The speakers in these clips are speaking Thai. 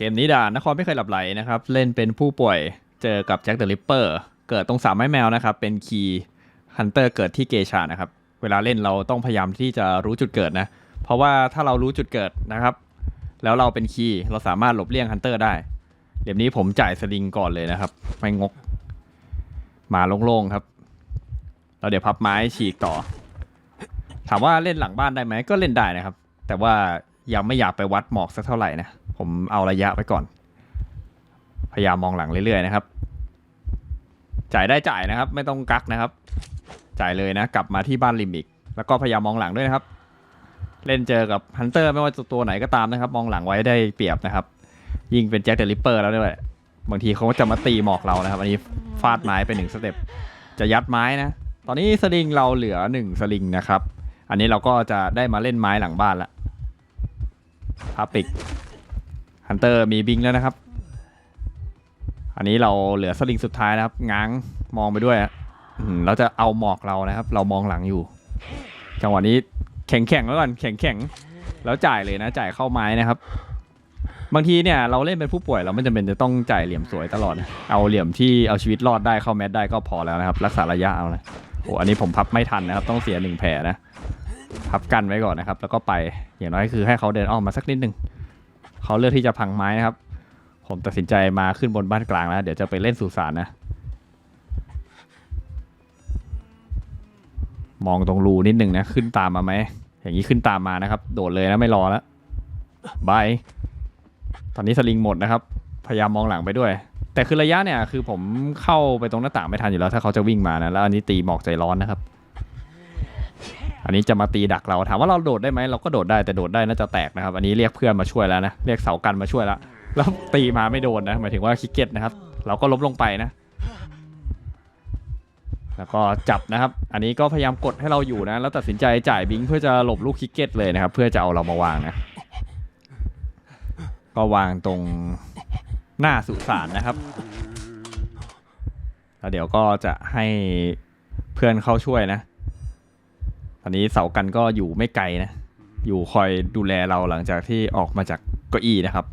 เกมนี้ด่านนครไม่เคยหลับไหลนะครับ เล่นเป็นผู้ป่วยเจอกับแจ็คเดอะริปเปอร์เกิดตรงสามไม้แมวนะครับ เป็นคีย์ฮันเตอร์เกิดที่เกชานะครับ เวลาเล่นเราต้องพยายามที่จะรู้จุดเกิดนะ เพราะว่าถ้าเรารู้จุดเกิดนะครับ แล้วเราเป็นคีย์เราสามารถหลบเลี่ยงฮันเตอร์ได้เดี๋ยวนี้ผมจ่ายสลิงก่อนเลยนะครับไม่งกมาโล่งๆครับเราเดี๋ยวพับไม้ฉีกต่อ ถามว่าเล่นหลังบ้านได้ไหมก็เล่นได้นะครับ แต่ว่า ยังไม่อยากไปวัดหมอกสักเท่าไหร่นะ ผมเอาระยะไปก่อน พยายามมองหลังเรื่อยๆนะครับ จ่ายได้จ่ายนะครับ ไม่ต้องกักนะครับ จ่ายเลยนะ กลับมาที่บ้านริมอีก แล้วก็พยายามมองหลังด้วยนะครับ เล่นเจอกับฮันเตอร์ไม่ว่าจะตัวไหนก็ตามนะครับ มองหลังไว้ได้เปรียบนะครับ ยิ่งเป็นแจ็คเดอะริปเปอร์แล้วด้วยบางทีเขาก็จะมาตีหมอกเรานะครับ อันนี้ฟาดไม้ไปหนึ่งสเต็ปจะยัดไม้นะ ตอนนี้สลิงเราเหลือหนึ่งสลิงนะครับ อันนี้เราก็จะได้มาเล่นไม้หลังบ้านละ พาปิกฮันเตอร์มีบิงแล้วนะครับ อันนี้เราเหลือสลิงสุดท้ายนะครับ ง้างมองไปด้วยอืมเราจะเอาหมอกเรานะครับ เรามองหลังอยู่ จังหวะนี้แข็งแข็งแล้วก่อนแข็งแข็งแล้วจ่ายเลยนะ จ่ายเข้าไม้นะครับ บางทีเนี่ยเราเล่นเป็นผู้ป่วยเราไม่จำเป็นจะต้องจ่ายเหลี่ยมสวยตลอด เอาเหลี่ยมที่เอาชีวิตรอดได้เข้าแมตได้ก็พอแล้วนะครับ รักษาระยะเอานะโอ้อันนี้ผมพับไม่ทันนะครับ ต้องเสียหนึ่งแผลนะ พับกันไว้ก่อนนะครับ แล้วก็ไปอย่างน้อยคือให้เขาเดินอ้อมมาสักนิดหนึ่งเขาเลือกที่จะพังไม้นะครับ ผมตัดสินใจมาขึ้นบนบ้านกลางแล้ว เดี๋ยวจะไปเล่นสุสานนะ มองตรงรูนิดหนึ่งนะ ขึ้นตามมาไหม อย่างนี้ขึ้นตามมานะครับ โดดเลยนะไม่รอแล้วบายตอนนี้สลิงหมดนะครับ พยายามมองหลังไปด้วย แต่คือระยะเนี่ยคือผมเข้าไปตรงหน้าต่างไม่ทันอยู่แล้ว ถ้าเขาจะวิ่งมานะแล้วอันนี้ตีหมอกใจร้อนนะครับ อันนี้จะมาตีดักเราถามว่าเราโดดได้ไหมเราก็โดดได้แต่โดดได้น่าจะแตกนะครับ อันนี้เรียกเพื่อนมาช่วยแล้วนะเรียกเสากันมาช่วยแล้วแล้วตีมาไม่โดนนะหมายถึงว่าคิกเก็ตนะครับ เราก็ล้มลงไปนะ แล้วก็จับนะครับ อันนี้ก็พยายามกดให้เราอยู่นะ แล้วตัดสินใจจ่ายบิงเพื่อจะหลบลูกคิกเก็ตเลยนะครับ เพื่อจะเอาเรามาวางนะ ก็วางตรงหน้าสุสานนะครับแล้วเดี๋ยวก็จะให้เพื่อนเข้าช่วยนะ ตอนนี้เสากันก็อยู่ไม่ไกลนะ อยู่คอยดูแลเราหลังจากที่ออกมาจากเก้าอี้นะครับ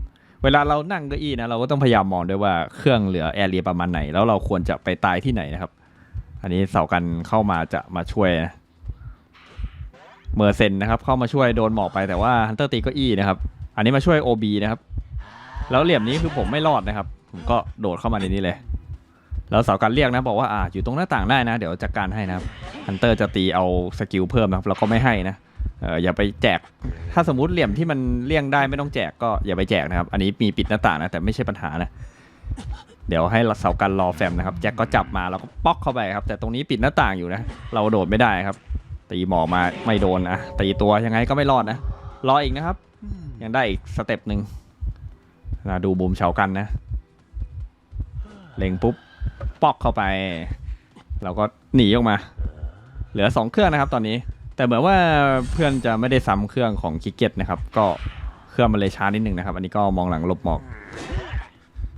เวลาเรานั่งเก้าอี้นะเราก็ต้องพยายามมองด้วยว่าเครื่องเหลือแอร์เรียประมาณไหน แล้วเราควรจะไปตายที่ไหนนะครับ อันนี้เสากันเข้ามาจะมาช่วยนะเมอร์เซนนะครับ เข้ามาช่วยโดนหมอกไปแต่ว่าฮันเตอร์ตีเก้าอี้นะครับ อันนี้มาช่วย OB นะครับ แล้วเหลี่ยมนี้คือผมไม่รอดนะครับ ผมก็โดดเข้ามาในนี้เลย แล้วเสากันเรียกนะบอกว่าอ่าอยู่ตรงหน้าต่างได้นะ เดี๋ยวจัดการให้นะครับฮันเตอร์จะตีเอาสกิลเพิ่มนะครับเราก็ไม่ให้นะเอออย่าไปแจก ถ้าสมมุติเหลี่ยมที่มันเลี่ยงได้ไม่ต้องแจกก็อย่าไปแจกนะครับ อันนี้มีปิดหน้าต่างนะแต่ไม่ใช่ปัญหานะ เดี๋ยวให้เสากันรอแฟมนะครับ แจ็คก็จับมาเราก็ป๊อกเข้าไปครับ แต่ตรงนี้ปิดหน้าต่างอยู่นะ เราโดดไม่ได้ครับ ตีหมอมาไม่โดนนะตีตัวยังไงก็ไม่รอดนะ รออีกนะครับ ยังได้อีกสเต็ปหนึ่งนะดูบูมเฉากันนะ เล็งปุ๊บ ปอกเข้าไป เราก็หนีออกมา เหลือ 2 เครื่องนะครับ ตอนนี้ แต่เหมือนว่าเพื่อนจะไม่ได้ซ้ำเครื่องของคิกเก็ตนะครับ ก็เครื่องมันเลยช้านิดนึงนะครับ อันนี้ก็มองหลังลบหมอก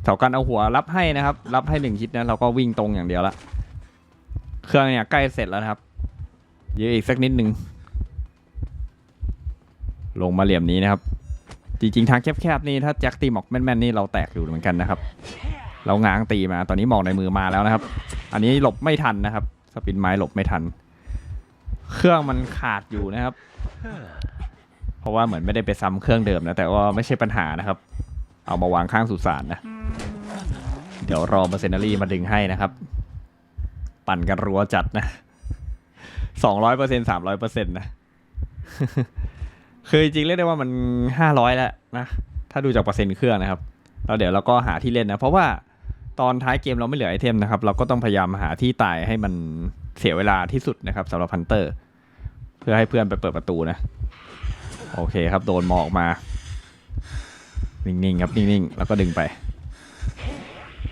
เสากันเอาหัวรับให้นะครับ รับให้หนึ่งคิดนะเราก็วิ่งตรงอย่างเดียวละ เครื่องเนี่ยใกล้เสร็จแล้วนะครับเยอะอีกสักนิดนึงลงมาเหลี่ยมนี้นะครับ จริงๆ ทางแคบๆ นี่ถ้าแจ็คตีหมอกแม่นๆ นี่เราแตกอยู่เหมือนกันนะครับ เราง้างตีมา ตอนนี้หมอกในมือมาแล้วนะครับ อันนี้หลบไม่ทันนะครับ สปินไม้หลบไม่ทัน เครื่องมันขาดอยู่นะครับ เพราะว่าเหมือนไม่ได้ไปซ้ำเครื่องเดิมนะ แต่ว่าไม่ใช่ปัญหานะครับ เอามาวางข้างสุสานนะ เดี๋ยวรอมอร์เซนารีมาดึงให้นะครับ ปั่นกันรัวจัดนะสองร้อยเปอร์เซ็นสามร้อยเปอร์เซ็นต์นะคือจริงเรียกได้ว่ามันห้าร้อยแล้วนะ ถ้าดูจากเปอร์เซ็นต์เครื่องนะครับแล้วเดี๋ยวเราก็หาที่เล่นนะ เพราะว่า ตอนท้ายเกมเราไม่เหลือไอเทมนะครับ เราก็ต้องพยายามหาที่ตายให้มันเสียเวลาที่สุดนะครับสำหรับพันเตอร์ เพื่อให้เพื่อนไปเปิดประตูนะ โอเคครับโดนหมอกมา นิ่งๆครับนิ่งๆแล้วก็ดึงไป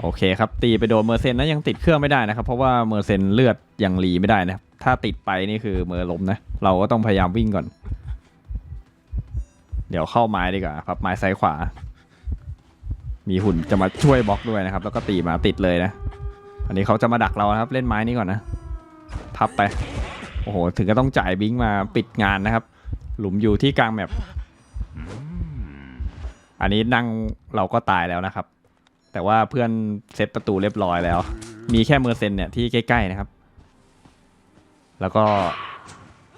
โอเคครับตีไปโดนเมอร์เซนนะยังติดเครื่องไม่ได้นะครับ เพราะว่าเมอร์เซนเลือดยังรีไม่ได้นะถ้าติดไปนี่คือเมอร์ล้มนะ เราก็ต้องพยายามวิ่งก่อน เดี๋ยวเข้าไม้ดีกว่าครับไม้ซ้ายขวา มีหุ่นจะมาช่วยบล็อกด้วยนะครับ แล้วก็ตีมาติดเลยนะ อันนี้เขาจะมาดักเราครับ เล่นไม้นี้ก่อนนะพับไป โอ้โห ถึงก็ต้องจ่ายบิงมาปิดงานนะครับ หลุมอยู่ที่กลางแมปอันนี้นั่งเราก็ตายแล้วนะครับ แต่ว่าเพื่อนเซตประตูเรียบร้อยแล้ว มีแค่เมอร์เซนเนี่ยที่ใกล้ๆนะครับ แล้วก็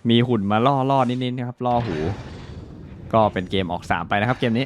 มีหุ่นมาล่อล่อนิดๆนะครับ ล่อหู ก็เป็นเกมออก3ไปนะครับเกมนี้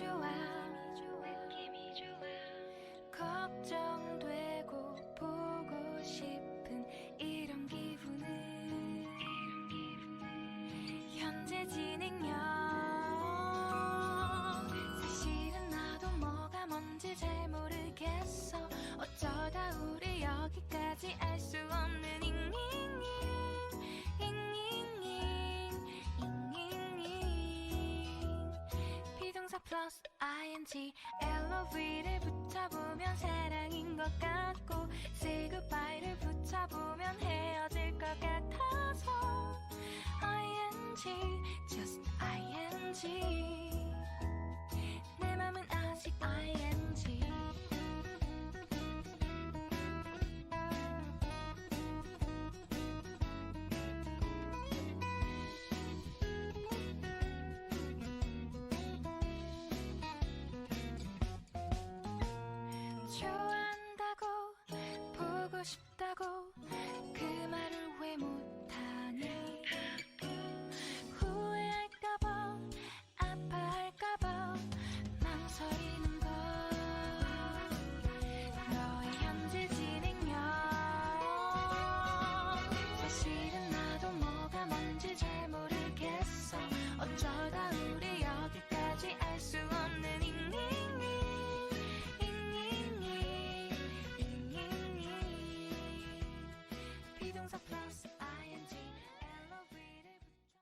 좋아. 느낌이 좋아. 걱정되고 보고 싶은 이런 기분은 현재 진행 동사 플러스 ing LOV를 붙여보면 사랑인 것 같고 Say goodbye를 붙여보면 헤어질 것 같아서 ing just ing